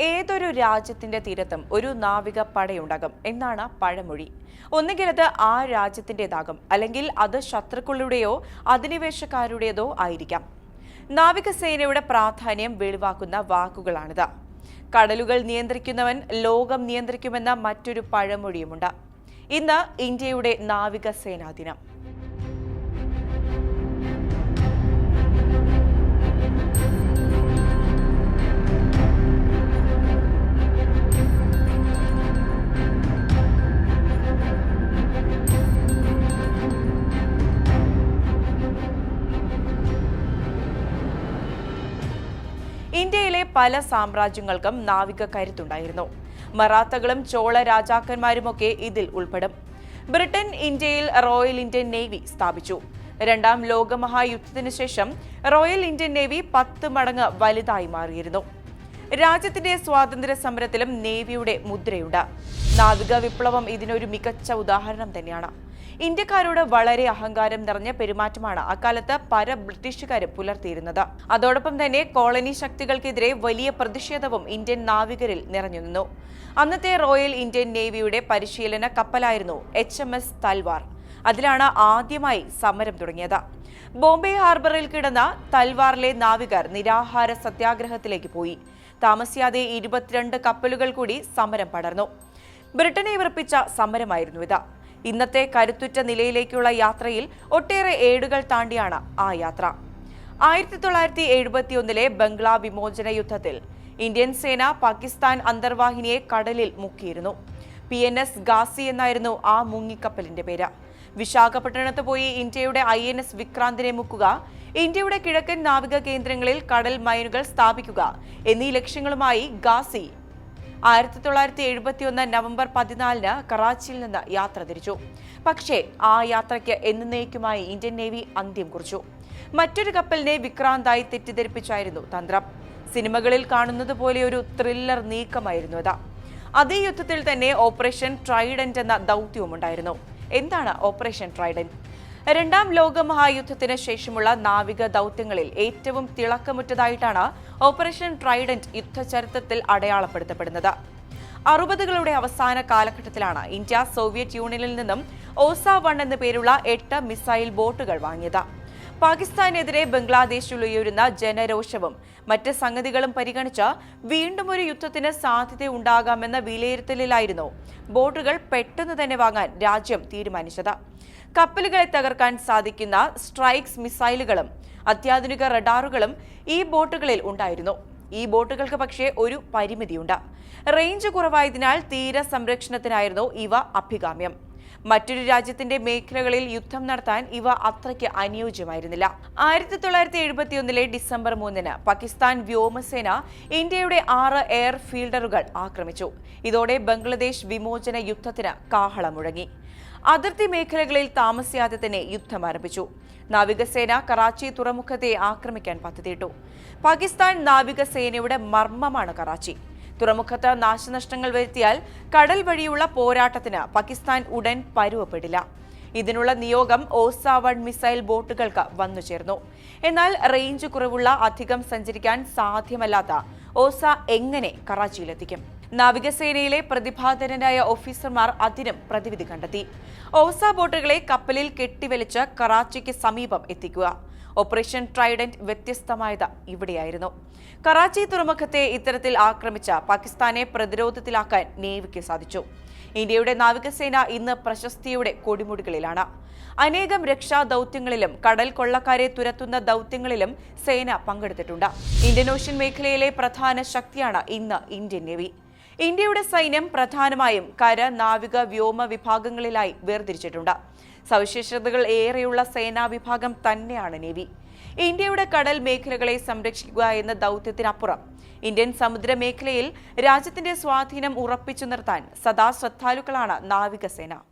ഏതൊരു രാജ്യത്തിന്റെ തീരത്തും ഒരു നാവിക പടയുണ്ടാകും. എന്നാണ് പഴമൊഴി. ഒന്നുകിൽ അത് ആ രാജ്യത്തിന്റെതാകും അല്ലെങ്കിൽ അത് ശത്രുക്കളുടെയോ അധിനിവേശക്കാരുടേതോ ആയിരിക്കാം. നാവികസേനയുടെ പ്രാധാന്യം വെളിവാക്കുന്ന വാക്കുകളാണിത്. കടലുകൾ നിയന്ത്രിക്കുന്നവൻ ലോകം നിയന്ത്രിക്കുമെന്ന മറ്റൊരു പഴമൊഴിയുമുണ്ട്. ഇന്ന് ഇന്ത്യയുടെ നാവികസേനാ ദിനം. ഇന്ത്യയിലെ പല സാമ്രാജ്യങ്ങൾക്കും നാവിക കരുത്തുണ്ടായിരുന്നു. മറാത്തകളും ചോള രാജാക്കന്മാരുമൊക്കെ ഇതിൽ ഉൾപ്പെടും. ബ്രിട്ടൻ ഇന്ത്യയിൽ റോയൽ ഇന്ത്യൻ നേവി സ്ഥാപിച്ചു. രണ്ടാം ലോകമഹായുദ്ധത്തിനു ശേഷം റോയൽ ഇന്ത്യൻ നേവി പത്ത് മടങ്ങ് വലുതായി മാറിയിരുന്നു. രാജ്യത്തിന്റെ സ്വാതന്ത്ര്യ സമരത്തിലും നേവിയുടെ മുദ്രയുണ്ട്. നാവിക വിപ്ലവം ഇതിനൊരു മികച്ച ഉദാഹരണം തന്നെയാണ്. ഇന്ത്യക്കാരോട് വളരെ അഹങ്കാരം നിറഞ്ഞ പെരുമാറ്റമാണ് അക്കാലത്ത് പല ബ്രിട്ടീഷുകാരും പുലർത്തിയിരുന്നത്. അതോടൊപ്പം തന്നെ കോളനി ശക്തികൾക്കെതിരെ വലിയ പ്രതിഷേധവും ഇന്ത്യൻ നാവികരിൽ നിറഞ്ഞു നിന്നു. അന്നത്തെ റോയൽ ഇന്ത്യൻ നേവിയുടെ പരിശീലന കപ്പലായിരുന്നു എച്ച് എം എസ് തൽവാർ. അതിലാണ് ആദ്യമായി സമരം തുടങ്ങിയത്. ബോംബെ ഹാർബറിൽ കിടന്ന തൽവാറിലെ നാവികർ നിരാഹാര സത്യാഗ്രഹത്തിലേക്ക് പോയി. താമസിയാതെ ഇരുപത്തിരണ്ട് കപ്പലുകൾ കൂടി സമരം പടർന്നു. ബ്രിട്ടനെ വിറപ്പിച്ച സമരമായിരുന്നു ഇത്. ഇന്നത്തെ കരുത്തുറ്റ നിലയിലേക്കുള്ള യാത്രയിൽ ഒട്ടേറെ ഏടുകൾ താണ്ടിയാണ് ആ യാത്ര. ആയിരത്തി തൊള്ളായിരത്തി എഴുപത്തിയൊന്നിലെ ബംഗ്ലാ വിമോചന യുദ്ധത്തിൽ ഇന്ത്യൻ സേന പാകിസ്ഥാൻ അന്തർവാഹിനിയെ കടലിൽ മുക്കിയിരുന്നു. പി എൻ എസ് ഗാസി എന്നായിരുന്നു ആ മുങ്ങിക്കപ്പലിന്റെ പേര്. വിശാഖപട്ടണത്ത് പോയി ഇന്ത്യയുടെ ഐ എൻ എസ് വിക്രാന്തിനെ മുക്കുക ഇന്ത്യയുടെ കിഴക്കൻ നാവിക കേന്ദ്രങ്ങളിൽ കടൽ മൈനുകൾ സ്ഥാപിക്കുക എന്നീ ലക്ഷ്യങ്ങളുമായി ഗാസി. ആയിരത്തി തൊള്ളായിരത്തി എഴുപത്തിയൊന്ന് നവംബർ പതിനാലിന് കറാച്ചിയിൽ നിന്ന് യാത്ര തിരിച്ചു. പക്ഷേ ആ യാത്രയ്ക്ക് എന്നേക്കുമായി ഇന്ത്യൻ നേവി അന്ത്യം കുറിച്ചു. മറ്റൊരു കപ്പലിനെ വിക്രാന്തായി തെറ്റിദ്ധരിപ്പിച്ചായിരുന്നു തന്ത്രം. സിനിമകളിൽ കാണുന്നത് പോലെ ഒരു ത്രില്ലർ നീക്കമായിരുന്നു അത്. അതേ യുദ്ധത്തിൽ തന്നെ ഓപ്പറേഷൻ ട്രൈഡന്റ് എന്ന ദൗത്യവുമുണ്ടായിരുന്നു. എന്താണ് ഓപ്പറേഷൻ ട്രൈഡൻ? രണ്ടാം ലോക ലോകമഹായുദ്ധത്തിന് ശേഷമുള്ള നാവിക ദൗത്യങ്ങളിൽ ഏറ്റവും തിളക്കമുറ്റതായിട്ടാണ് ഓപ്പറേഷൻ ട്രൈഡന്റ് യുദ്ധചരിത്രത്തിൽ അടയാളപ്പെടുത്തപ്പെടുന്നത്. അറുപതുകളുടെ അവസാന കാലഘട്ടത്തിലാണ് ഇന്ത്യ സോവിയറ്റ് യൂണിയനിൽ നിന്നും ഓസ വൺ എന്ന പേരുള്ള എട്ട് മിസൈൽ ബോട്ടുകൾ വാങ്ങിയത്. പാകിസ്ഥാനെതിരെ ബംഗ്ലാദേശിൽ ഉയരുന്ന ജനരോഷവും മറ്റ് സംഗതികളും പരിഗണിച്ച വീണ്ടും ഒരു യുദ്ധത്തിന് സാധ്യത ഉണ്ടാകാമെന്ന വിലയിരുത്തലിലായിരുന്നു ബോട്ടുകൾ പെട്ടെന്ന് തന്നെ വാങ്ങാൻ രാജ്യം തീരുമാനിച്ചത്. കപ്പലുകളെ തകർക്കാൻ സാധിക്കുന്ന സ്ട്രൈക്സ് മിസൈലുകളും അത്യാധുനിക റഡാറുകളും ഈ ബോട്ടുകളിൽ ഉണ്ടായിരുന്നു. ഈ ബോട്ടുകൾക്ക് പക്ഷേ ഒരു പരിമിതിയുണ്ട്. റേഞ്ച് കുറവായതിനാൽ തീര സംരക്ഷണത്തിനായിരുന്നു ഇവ അഭികാമ്യം. മറ്റൊരു രാജ്യത്തിന്റെ മേഖലകളിൽ യുദ്ധം നടത്താൻ ഇവ അത്രയ്ക്ക് അനുയോജ്യമായിരുന്നില്ല. ആയിരത്തി തൊള്ളായിരത്തി എഴുപത്തിയൊന്നിലെ ഡിസംബർ മൂന്നിന് പാകിസ്ഥാൻ വ്യോമസേന ഇന്ത്യയുടെ ആറ് എയർ ഫീൽഡറുകൾ ആക്രമിച്ചു. ഇതോടെ ബംഗ്ലാദേശ് വിമോചന യുദ്ധത്തിന് കാഹളം മുഴങ്ങി അതിർത്തി മേഖലകളിൽ താമസിയാതെ തന്നെ യുദ്ധം ആരംഭിച്ചു. നാവികസേന കറാച്ചി തുറമുഖത്തെ ആക്രമിക്കാൻ പദ്ധതിയിട്ടു. പാകിസ്ഥാൻ നാവികസേനയുടെ മർമ്മമാണ് കറാച്ചി. തുറമുഖത്ത് നാശനഷ്ടങ്ങൾ വരുത്തിയാൽ കടൽ വഴിയുള്ള പോരാട്ടത്തിന് പാകിസ്ഥാൻ ഉടൻ പരുവപ്പെടില്ല. ഇതിനുള്ള നിയോഗം ഓസാവൺ മിസൈൽ ബോട്ടുകൾക്ക് വന്നു ചേർന്നു. എന്നാൽ റേഞ്ച് കുറവുള്ള അധികം സഞ്ചരിക്കാൻ സാധ്യമല്ലാത്ത ഓസ എങ്ങനെ കറാച്ചിയിലെത്തിക്കും? നാവികസേനയിലെ പ്രതിഭാധനരായ ഓഫീസർമാർ അതിനും പ്രതിവിധി കണ്ടെത്തി. ഓസ ബോട്ടുകളെ കപ്പലിൽ കെട്ടിവലിച്ച് കറാച്ചിക്ക് സമീപം എത്തിക്കുക. ഓപ്പറേഷൻ ട്രൈഡന്റ് വ്യത്യസ്തമായത് ഇവിടെയായിരുന്നു. കറാച്ചി തുറമുഖത്തെ ഇത്തരത്തിൽ ആക്രമിച്ച പാകിസ്ഥാനെ പ്രതിരോധത്തിലാക്കാൻ നേവിക്ക് സാധിച്ചു. ഇന്ത്യയുടെ നാവികസേന ഇന്ന് പ്രശസ്തിയുടെ കൊടിമുടികളിലാണ്. അനേകം രക്ഷാ ദൗത്യങ്ങളിലും കടൽ കൊള്ളക്കാരെ തുരത്തുന്ന ദൗത്യങ്ങളിലും സേന പങ്കെടുത്തിട്ടുണ്ട്. ഇന്ത്യൻ ഓഷ്യൻ മേഖലയിലെ പ്രധാന ശക്തിയാണ് ഇന്ന് ഇന്ത്യൻ നേവി. ഇന്ത്യയുടെ സൈന്യം പ്രധാനമായും കര നാവിക വ്യോമ വിഭാഗങ്ങളിലായി വേർതിരിച്ചിട്ടുണ്ട്. സവിശേഷതകൾ ഏറെയുള്ള സേനാ വിഭാഗം തന്നെയാണ് നേവി. ഇന്ത്യയുടെ കടൽ മേഖലകളെ സംരക്ഷിക്കുക എന്ന ദൗത്യത്തിനപ്പുറം ഇന്ത്യൻ സമുദ്ര മേഖലയിൽ രാജ്യത്തിന്റെ സ്വാധീനം ഉറപ്പിച്ചു നിർത്താൻ സദാ ശ്രദ്ധാലുക്കളാണ് നാവികസേന